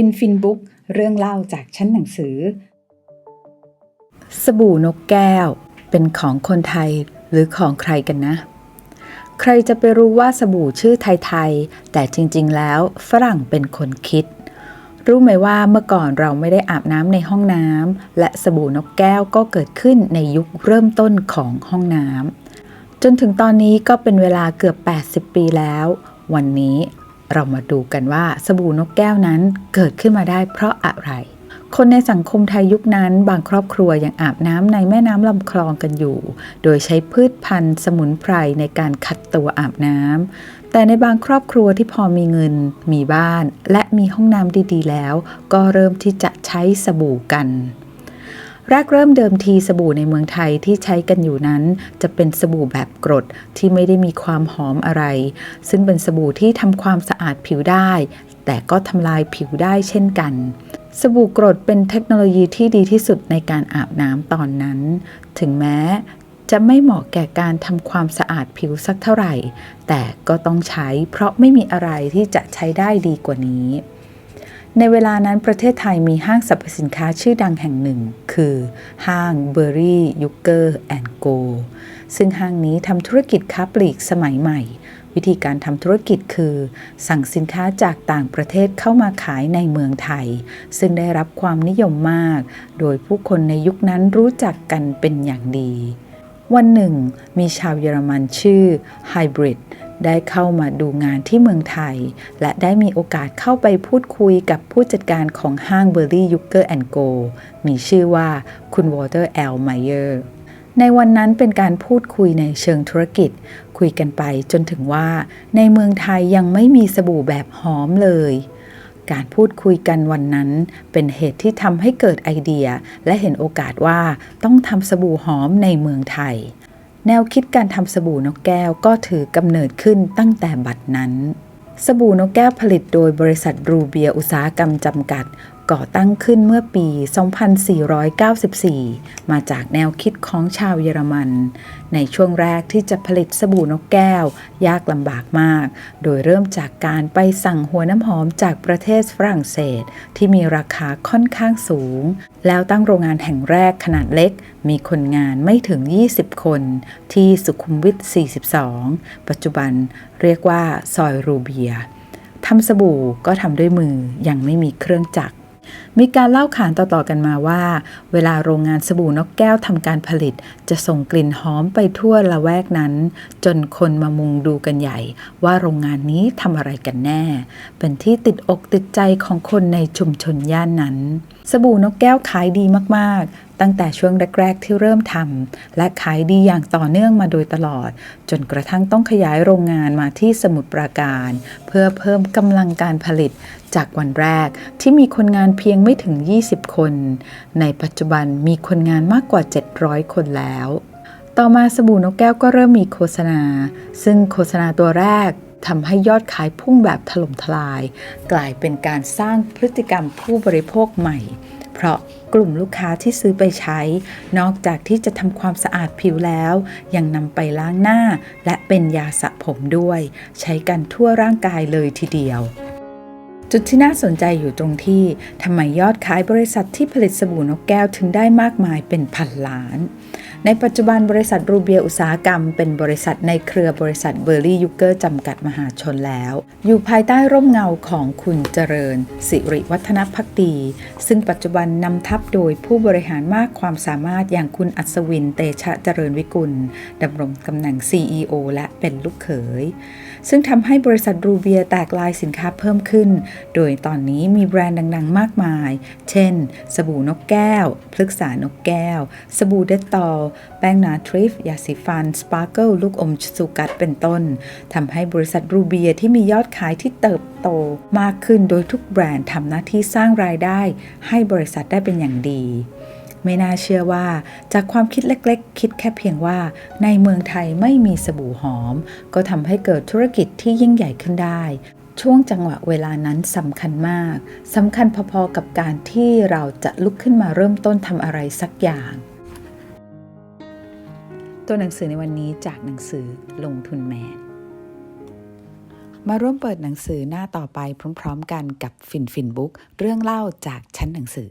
ฟินฟินบุ๊กเรื่องเล่าจากชั้นหนังสือ สบู่นกแก้ว เป็นของคนไทยหรือของใครกันนะ ใครจะไปรู้ว่าสบู่ชื่อไทยๆ แต่จริงๆแล้วฝรั่งเป็นคนคิด รู้ไหมว่าเมื่อก่อนเราไม่ได้อาบน้ำในห้องน้ำและสบู่นกแก้วก็เกิดขึ้นในยุคเริ่มต้นของห้องน้ำจนถึงตอนนี้ก็เป็นเวลาเกือบ 80 ปีแล้ว วันนี้ เรามาดูกันว่าสบู่นกแก้วนั้นเกิดขึ้นมาได้เพราะอะไร คนในสังคมไทยยุคนั้น บางครอบครัวยังอาบน้ำในแม่น้ำลำคลองกันอยู่ โดยใช้พืชพันธุ์ สมุนไพรในการขัดตัวอาบน้ำ แต่ในบางครอบครัวที่พอมีเงิน มีบ้าน และมีห้องน้ำดีๆ แล้ว ก็เริ่มที่จะใช้สบู่กัน แรกเริ่มเดิมทีสบู่ในเมืองไทยที่ใช้กันอยู่นั้น จะเป็นสบู่แบบกรดที่ไม่ได้มีความหอมอะไร ซึ่งเป็นสบู่ที่ทำความสะอาดผิวได้ แต่ก็ทำลายผิวได้เช่นกัน สบู่กรดเป็นเทคโนโลยีที่ดีที่สุดในการอาบน้ำตอนนั้น ถึงแม้จะไม่เหมาะแก่การทำความสะอาดผิวสักเท่าไหร่ แต่ก็ต้องใช้เพราะไม่มีอะไรที่จะใช้ได้ดีกว่านี้ ในเวลานั้นประเทศไทยมีห้างสรรพสินค้าชื่อดังแห่งหนึ่ง คือ ห้างเบอร์รี่ยูเกอร์แอนโกซึ่งห้างนี้ทำธุรกิจค้าปลีกสมัยใหม่ วิธีการทำธุรกิจคือ สั่งสินค้าจากต่างประเทศเข้ามาขายในเมืองไทย ซึ่งได้รับความนิยมมาก โดยผู้คนในยุคนั้นรู้จักกันเป็นอย่างดี วันหนึ่ง มีชาวเยอรมันชื่อไฮบริด ได้เข้ามาดูงานที่เมืองไทย และได้มีโอกาสเข้าไปพูดคุยกับผู้จัดการของห้างเบอร์รี่ยุเกอร์แอนโกมีชื่อว่าคุณวอเตอร์แอลไมเออร์ในวันนั้นเป็นการพูดคุยในเชิงธุรกิจ คุยกันไปจนถึงว่า ในเมืองไทยยังไม่มีสบู่แบบหอมเลย การพูดคุยกันวันนั้นเป็นเหตุที่ทำให้เกิดไอเดีย และเห็นโอกาสว่าต้องทำสบู่หอมในเมืองไทย แนวคิดการทำสบู่นกแก้วก็ถือกำเนิดขึ้นตั้งแต่บัดนั้น สบู่นกแก้วผลิตโดยบริษัทรูเบียอุตสาหกรรมจำกัด ก่อตั้งขึ้นเมื่อปี 2494 มาจากแนวคิดของชาวเยอรมัน ในช่วงแรกที่จะผลิตสบู่นกแก้ว ยากลำบากมาก โดยเริ่มจากการไปสั่งหัวน้ำหอมจากประเทศฝรั่งเศส ที่มีราคาค่อนข้างสูง แล้วตั้งโรงงานแห่งแรกขนาดเล็ก มีคนงานไม่ถึง 20 คน ที่สุขุมวิท 42 ปัจจุบันเรียกว่าซอยรูเบียทำสบู่ก็ทำด้วยมือยังไม่มีเครื่องจักร มีการเล่าขานต่อๆกันมาว่า เวลาโรงงานสบู่นกแก้วทำการผลิต จะส่งกลิ่นหอมไปทั่วละแวกนั้น จนคนมามุงดูกันใหญ่ ว่าโรงงานนี้ทำอะไรกันแน่ เป็นที่ติดอกติดใจของคนในชุมชนย่านนั้น สบู่นกแก้วขายดีมากๆ ตั้งแต่ช่วงแรก ๆ ที่เริ่มทำและขายดีอย่างต่อเนื่องมาโดยตลอด จนกระทั่งต้องขยายโรงงานมาที่สมุทรปราการ เพื่อเพิ่มกำลังการผลิตจากวันแรกที่มีคนงานเพียงไม่ถึง 20 คน ในปัจจุบันมีคนงานมากกว่า 700 คนแล้ว ต่อมาสบู่นกแก้วก็เริ่มมีโฆษณา ซึ่งโฆษณาตัวแรกทำให้ยอดขายพุ่งแบบถล่มทลาย กลายเป็นการสร้างพฤติกรรมผู้บริโภคใหม่ เพราะกลุ่มลูกค้าที่ซื้อไปใช้ นอกจากที่จะทำความสะอาดผิวแล้ว ยังนำไปล้างหน้า และเป็นยาสระผมด้วย ใช้กันทั่วร่างกายเลยทีเดียว จุดที่น่าสนใจอยู่ตรงที่ทำไมยอดขายบริษัทที่ผลิตสบู่นกแก้วถึงได้มากมายเป็นพันล้าน ในปัจจุบันบริษัทรูเบียอุตสาหกรรม เป็นบริษัทในเครือบริษัทเบอร์รี่ยูเกอร์จำกัดมหาชนแล้ว อยู่ภายใต้ร่มเงาของคุณเจริญ สิริวัฒนพักดีซึ่งปัจจุบันนำทัพโดยผู้บริหารมากความสามารถอย่างคุณอัศวินเตชะเจริญวิกุลดำรงตำแหน่ง CEO และเป็นลูกเขย ซึ่งทำให้บริษัทรูเบียแตกลายสินค้าเพิ่มขึ้น โดยตอนนี้มีแบรนด์ดังๆ มากมาย เช่น สบู่นกแก้ว พฤกษานกแก้ว สบู่เดตตอลแป้งนาทริฟยาสีฟัน สปาร์เกิลลูกอมสุกัดเป็นต้นทำให้บริษัทรูเบียที่มียอดขายที่เติบโตมากขึ้นโดยทุกแบรนด์ทำหน้าที่สร้างรายได้ ให้บริษัทได้เป็นอย่างดีไม่น่าเชื่อว่า จากความคิดเล็กๆ คิดแค่เพียงว่า ในเมืองไทยไม่มีสบู่หอม ก็ทำให้เกิดธุรกิจที่ยิ่งใหญ่ขึ้นได้ ช่วงจังหวะเวลานั้นสำคัญมากสำคัญพอๆกับการที่เราจะลุกขึ้นมาเริ่มต้นทำอะไรสักอย่าง ตัวหนังสือในวันนี้จากหนังสือลงทุนแมน มาร่วมเปิดหนังสือหน้าต่อไปพร้อม ๆ กันกับฟินฟินบุ๊กเรื่องเล่าจากชั้นหนังสือ